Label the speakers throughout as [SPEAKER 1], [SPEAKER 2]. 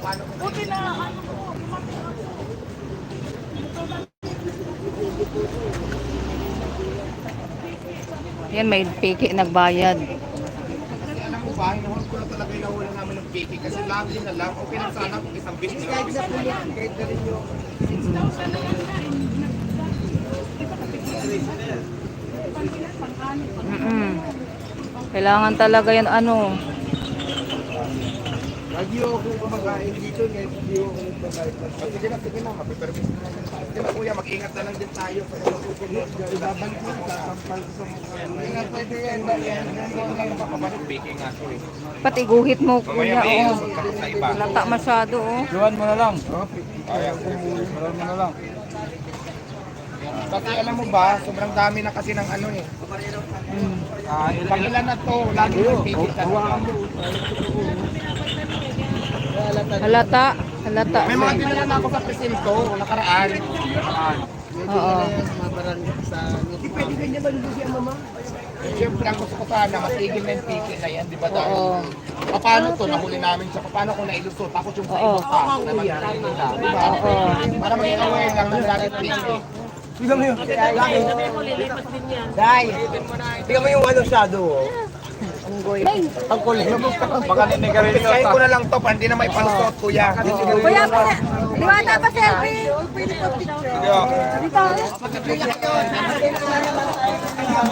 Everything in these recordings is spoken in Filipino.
[SPEAKER 1] Buti na, ano ko, ako.
[SPEAKER 2] Yan, may piki nagbayad.
[SPEAKER 3] Alam mo ba, hinahon ko na talaga yung namin ng piki kasi lagi na lang, okay lang sana kung isang business lang.
[SPEAKER 2] Mm Kailangan talaga yan ano.
[SPEAKER 3] Ako kumakain dito, hindi ako kumakain. Sige na, sige na, mapipermis na natin tayo. Sige na kuya, mag-ingat na lang din tayo. Ibabalik mo, sasampal ko sa mga Ingat pwede yan, eh.
[SPEAKER 2] Pati guhit mo, kuya, oh. Lata masyado, oh.
[SPEAKER 4] Iwan mo na lang.
[SPEAKER 3] Kaya ko.
[SPEAKER 4] Iwan mo na lang.
[SPEAKER 3] Kasi alam mo ba, sobrang dami na kasi ng ano eh.
[SPEAKER 2] Mm.
[SPEAKER 3] Ah, pag ilan na to, lagi may piki ka na.
[SPEAKER 2] Halata. Halata.
[SPEAKER 3] May mga dinala na ako sa presinto, nakaraan. Nakaraan.
[SPEAKER 2] Oo.
[SPEAKER 3] Siyempre, ang gusto ko sana, matigil na yung piki na yan, di ba dahil?
[SPEAKER 2] Oo.
[SPEAKER 3] Paano to, nahuli namin siya, paano kung nailusot, tapos yung sa
[SPEAKER 2] Oo.
[SPEAKER 3] pa, na magkakaroon nila, di ba?
[SPEAKER 2] Oo.
[SPEAKER 3] Para maging aware lang na dati piki.
[SPEAKER 4] Tignan mo yun.
[SPEAKER 1] Sabi ko, lilipat din yan.
[SPEAKER 4] Dai. Tignan mo yung ano shadow. oh. Ang kulit. Baka ninigarilyo
[SPEAKER 3] Pisahin ko na lang to, hindi na may palusot, kuya.
[SPEAKER 2] Kuya, liwata pa selfie.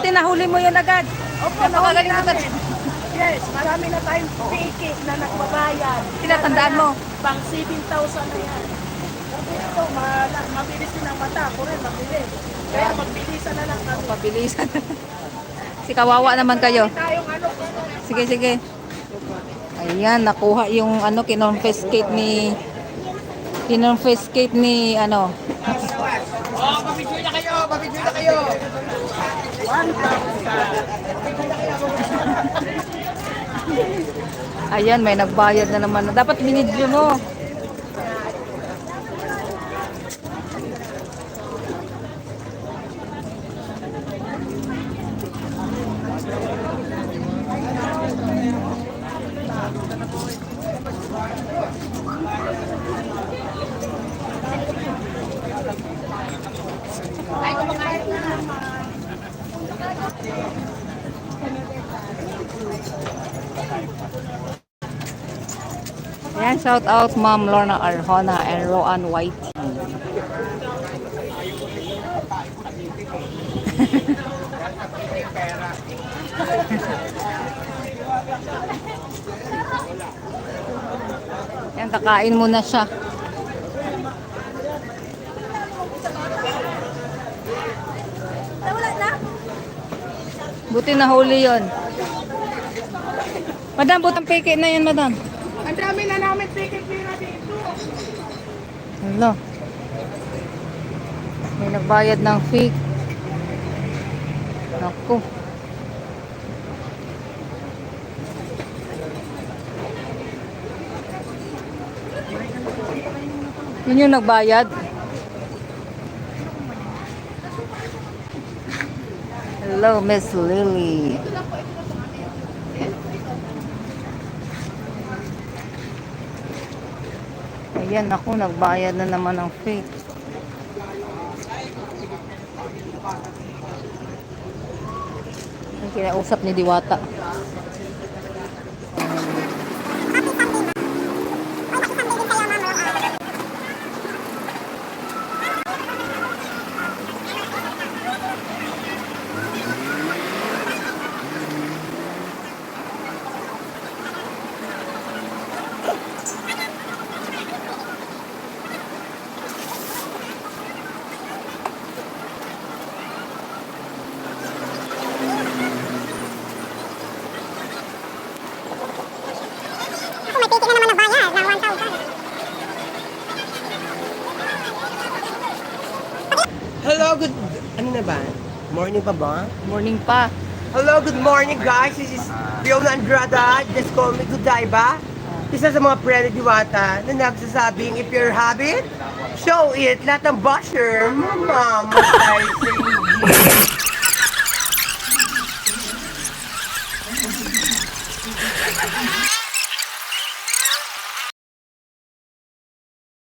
[SPEAKER 2] Tinahuli mo yun agad.
[SPEAKER 1] Opo,
[SPEAKER 2] talaga.
[SPEAKER 1] Yes, marami na tayong ticket na nagbabayad.
[SPEAKER 2] Tinatandaan mo.
[SPEAKER 1] Pang 7,000 na yan. Ma- mabilis din ang mata. Ako rin, mabilis. Kaya magbilisan na lang kami.
[SPEAKER 2] Pabilisan. si kawawa naman kayo.
[SPEAKER 1] Tayong ano,
[SPEAKER 2] Sige, sige. Ayan, nakuha yung ano, kinonfiscate ni kinonfiscate ni ano.
[SPEAKER 3] Oh, mabidyo na kayo, mabidyo na kayo.
[SPEAKER 2] Ayan, may nagbayad na naman. Dapat binidyo mo. Ayan, shout out Ma'am Lorna Arjona and Roan White. Yan, kakain muna siya. Buti nahuli yon. Madam, butang peke na yan, madam.
[SPEAKER 1] Dami na namin ticket pira dito.
[SPEAKER 2] Hello. May nagbayad ng fee. Naku. Yun yung nagbayad. Hello, Miss Lily. Ayan, ako, nagbayad na naman ng fee. Ang kinausap ni Diwata.
[SPEAKER 5] Hello, good... Ano na ba? Morning pa ba?
[SPEAKER 2] Morning pa.
[SPEAKER 5] Hello, good morning guys. This is Fiona Andrada. Just call me Goodbye ba? Isa sa mga ni Diwata na nagsasabing if you're habit, show it. Lahat ng basher, mama, matay sa inyo.